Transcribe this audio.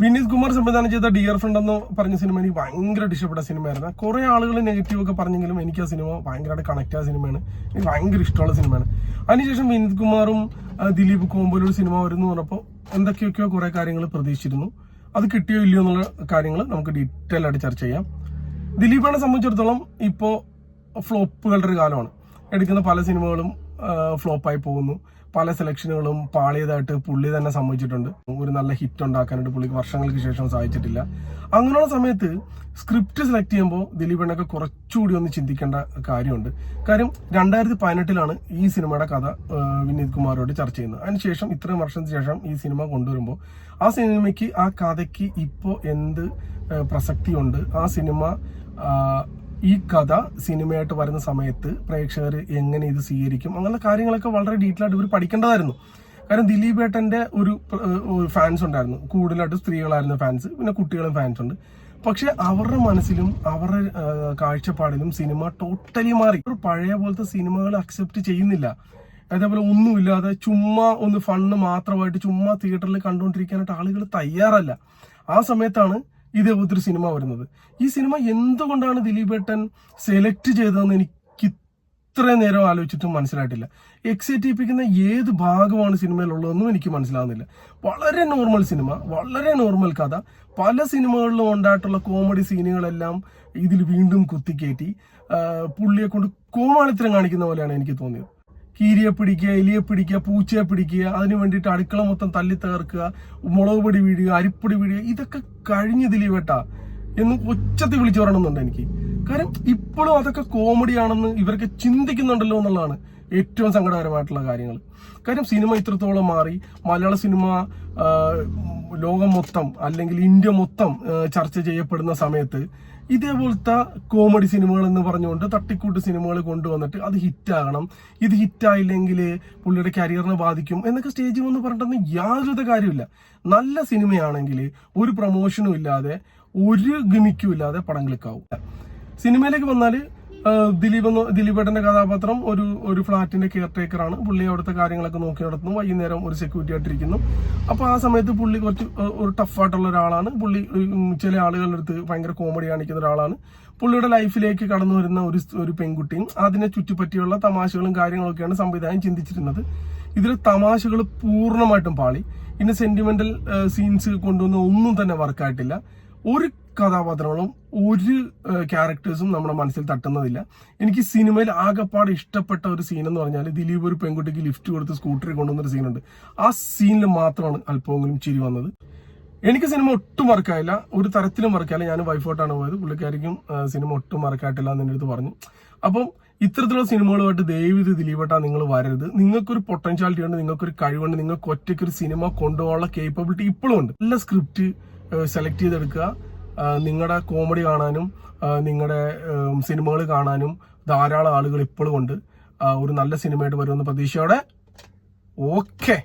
വിനീത് കുമാർ സംവിധാനം ചെയ്ത dear friend എന്ന് പറഞ്ഞ സിനിമ എനിക്ക് ഭയങ്കരമായിട്ട് ഇഷ്ടപ്പെട്ട സിനിമയായിരുന്നു കുറെ ആളുകൾ നെഗറ്റീവ് ഒക്കെ പറഞ്ഞെങ്കിലും എനിക്ക് ആ സിനിമ ഭയങ്കരമായിട്ട് കണക്ട് ആയ സിനിമയാണ് എനിക്ക് ഭയങ്കര ഇഷ്ടമുള്ള സിനിമയാണ് അതിനുശേഷം വിനീത് കുമാറും ദിലീപ് കോമ്പോലൊരു സിനിമ വരുന്നു പറഞ്ഞപ്പോൾ എന്തൊക്കെയൊക്കെയോ കുറെ കാര്യങ്ങൾ പ്രതീക്ഷിച്ചിരുന്നു. അത് കിട്ടിയോ ഇല്ലയോ എന്നുള്ള കാര്യങ്ങൾ നമുക്ക് ഡീറ്റെയിൽ ആയിട്ട് ചർച്ച ചെയ്യാം. ദിലീപിനെ സംബന്ധിച്ചിടത്തോളം ഇപ്പോൾ ഫ്ലോപ്പുകളുടെ ഒരു കാലമാണ്. എടുക്കുന്ന പല സിനിമകളും ഫ്ലോപ്പായി പോകുന്നു. പല സെലക്ഷനുകളും പാളിയതായിട്ട് പുള്ളി തന്നെ സമ്മതിച്ചിട്ടുണ്ട്. ഒരു നല്ല ഹിറ്റ് ഉണ്ടാക്കാനായിട്ട് പുള്ളിക്ക് വർഷങ്ങൾക്ക് ശേഷം സാധിച്ചിട്ടില്ല. അങ്ങനെയുള്ള സമയത്ത് സ്ക്രിപ്റ്റ് സെലക്ട് ചെയ്യുമ്പോൾ ദിലീപണ്ണൊക്കെ കുറച്ചുകൂടി ഒന്ന് ചിന്തിക്കേണ്ട കാര്യമുണ്ട്. കാര്യം രണ്ടായിരത്തി പതിനെട്ടിലാണ് ഈ സിനിമയുടെ കഥ വിനീത് കുമാറോട് ചർച്ച ചെയ്യുന്നത്. അതിനുശേഷം ഇത്രയും വർഷത്തിന് ശേഷം ഈ സിനിമ കൊണ്ടുവരുമ്പോൾ ആ സിനിമയ്ക്ക് ആ കഥയ്ക്ക് ഇപ്പോൾ എന്ത് പ്രസക്തിയുണ്ട്? ആ സിനിമ ഈ കഥ സിനിമയായിട്ട് വരുന്ന സമയത്ത് പ്രേക്ഷകർ എങ്ങനെ ഇത് സ്വീകരിക്കും അങ്ങനെയുള്ള കാര്യങ്ങളൊക്കെ വളരെ ഡീറ്റെയിൽ ആയിട്ട് ഇവർ പഠിക്കേണ്ടതായിരുന്നു. കാരണം ദിലീപ് ഏട്ടന്റെ ഒരു ഫാൻസ് ഉണ്ടായിരുന്നു. കൂടുതലായിട്ട് സ്ത്രീകളായിരുന്നു ഫാൻസ് പിന്നെ കുട്ടികളും ഫാൻസ് ഉണ്ട്. പക്ഷെ അവരുടെ മനസ്സിലും അവരുടെ കാഴ്ചപ്പാടിലും സിനിമ ടോട്ടലി മാറി. ഒരു പഴയ പോലത്തെ സിനിമകൾ അക്സെപ്റ്റ് ചെയ്യുന്നില്ല. അതേപോലെ ഒന്നുമില്ലാതെ ചുമ്മാ ഒന്ന് ഫണ്ണ് മാത്രമായിട്ട് ചുമ്മാ തിയേറ്ററിൽ കണ്ടുകൊണ്ടിരിക്കാനായിട്ട് ആളുകൾ തയ്യാറല്ല. ആ സമയത്താണ് ഇതേപോലത്തെ ഒരു സിനിമ വരുന്നത്. ഈ സിനിമ എന്തുകൊണ്ടാണ് ദിലീപേട്ടൻ സെലക്ട് ചെയ്തതെന്ന് എനിക്ക് ഇത്രയും നേരം ആലോചിച്ചിട്ടും മനസ്സിലായിട്ടില്ല. എക്സൈറ്റിപ്പിക്കുന്ന ഏത് ഭാഗമാണ് സിനിമയിലുള്ളതെന്നും എനിക്ക് മനസ്സിലാകുന്നില്ല വളരെ നോർമൽ സിനിമ വളരെ നോർമൽ കഥ. പല സിനിമകളിലും ഉണ്ടായിട്ടുള്ള കോമഡി സീനുകളെല്ലാം ഇതിൽ വീണ്ടും കുത്തിക്കയറ്റി പുള്ളിയെ കൊണ്ട് കോമാളിത്തരം കാണിക്കുന്ന പോലെയാണ് എനിക്ക് തോന്നിയത്. കീരിയെ പിടിക്കുക എലിയെ പിടിക്കുക പൂച്ചയെ പിടിക്കുക അതിന് വേണ്ടിയിട്ട് അടുക്കള മൊത്തം തല്ലി തകർക്കുക മുളക് പൊടി വീഴുക അരിപ്പൊടി വീഴുക ഇതൊക്കെ കഴിഞ്ഞ് ദിലീപേട്ടാ എന്ന് ഉച്ചത്തിൽ വിളിച്ചു പറയണമെന്നുണ്ട് എനിക്ക്. കാരണം ഇപ്പോഴും അതൊക്കെ കോമഡിയാണെന്ന് ഇവരൊക്കെ ചിന്തിക്കുന്നുണ്ടല്ലോ എന്നുള്ളതാണ് ഏറ്റവും സങ്കടകരമായിട്ടുള്ള കാര്യങ്ങൾ. കാര്യം സിനിമ ഇത്രത്തോളം മാറി. മലയാള സിനിമ ലോകം മൊത്തം അല്ലെങ്കിൽ ഇന്ത്യ മൊത്തം ചർച്ച ചെയ്യപ്പെടുന്ന സമയത്ത് ഇതേപോലത്തെ കോമഡി സിനിമകൾ എന്ന് പറഞ്ഞുകൊണ്ട് തട്ടിക്കൂട്ട് സിനിമകൾ കൊണ്ടുവന്നിട്ട് അത് ഹിറ്റാകണം. ഇത് ഹിറ്റായില്ലെങ്കിൽ പുള്ളിയുടെ കരിയറിനെ ബാധിക്കും എന്നൊക്കെ സ്റ്റേജിൽ വന്ന് പറഞ്ഞിട്ടൊന്നും യാതൊരു കാര്യമില്ല നല്ല സിനിമയാണെങ്കിൽ ഒരു പ്രൊമോഷനും ഇല്ലാതെ ഒരു ഗിമിക്കും ഇല്ലാതെ പടം ക്ലിക്കാവും സിനിമയിലേക്ക് വന്നാൽ ദിലീപ് എന്ന് ദിലീപേട്ടന്റെ കഥാപാത്രം ഒരു ഒരു ഫ്ളാറ്റിന്റെ കെയർ ടേക്കറാണ് പുള്ളി അവിടുത്തെ കാര്യങ്ങളൊക്കെ നോക്കി നടത്തുന്നു. വൈകുന്നേരം ഒരു സെക്യൂരിറ്റി ആയിട്ടിരിക്കുന്നു. അപ്പൊ ആ സമയത്ത് പുള്ളി കുറച്ച് ഒരു ടഫായിട്ടുള്ള ഒരാളാണ്. പുള്ളി ചില ആളുകളുടെ അടുത്ത് ഭയങ്കര കോമഡി കാണിക്കുന്ന ഒരാളാണ്. പുള്ളിയുടെ ലൈഫിലേക്ക് കടന്നു വരുന്ന ഒരു ഒരു പെൺകുട്ടിയും അതിനെ ചുറ്റിപ്പറ്റിയുള്ള തമാശകളും കാര്യങ്ങളൊക്കെയാണ് സംവിധാനം ചിന്തിച്ചിരുന്നത്. ഇതിൽ തമാശകൾ പൂർണമായിട്ടും പാളി. ഇനി സെന്റിമെന്റൽ സീൻസ് കൊണ്ടുവന്ന ഒന്നും തന്നെ വർക്കായിട്ടില്ല ഒരു കഥാപാത്രങ്ങളും ഒരു ക്യാരക്ടേഴ്സും നമ്മുടെ മനസ്സിൽ തട്ടുന്നതില്ല. എനിക്ക് സിനിമയിൽ ആകെപ്പാട് ഇഷ്ടപ്പെട്ട ഒരു സീൻ എന്ന് പറഞ്ഞാൽ ദിലീപ് ഒരു പെൺകുട്ടിക്ക് ലിഫ്റ്റ് കൊടുത്ത് സ്കൂട്ടറിൽ കൊണ്ടുവന്നൊരു സീനുണ്ട്. ആ സീനിൽ മാത്രമാണ് അല്പമെങ്കിലും ചിരി വന്നത്. എനിക്ക് സിനിമ ഒട്ടും മറക്കായില്ല ഒരു തരത്തിലും മറക്കായില്ല ഞാൻ വൈഫോട്ടാണ് പോയത്. പുള്ളിക്കാരിക്കും സിനിമ ഒട്ടും മറക്കായിട്ടില്ല എന്ന് എന്റെ അടുത്ത് പറഞ്ഞു. അപ്പം ഇത്തരത്തിലുള്ള സിനിമകളുമായിട്ട് ദയവിത് ദിലീപേട്ടാ നിങ്ങൾ വരരുത്. നിങ്ങൾക്കൊരു പൊട്ടൻഷ്യാലിറ്റി ഉണ്ട് നിങ്ങൾക്കൊരു കഴിവുണ്ട് നിങ്ങൾക്ക് ഒറ്റയ്ക്ക് ഒരു സിനിമ കൊണ്ടുപോകാനുള്ള കേപ്പബിലിറ്റി ഇപ്പോഴും ഉണ്ട്. നല്ല സ്ക്രിപ്റ്റ് സെലക്ട് ചെയ്തെടുക്കുക. നിങ്ങളുടെ കോമഡി കാണാനും നിങ്ങളുടെ സിനിമകൾ കാണാനും ധാരാളം ആളുകൾ ഇപ്പോഴും ഉണ്ട്. ഒരു നല്ല സിനിമയായിട്ട് വരുമെന്ന പ്രതീക്ഷയോടെ. ഓക്കെ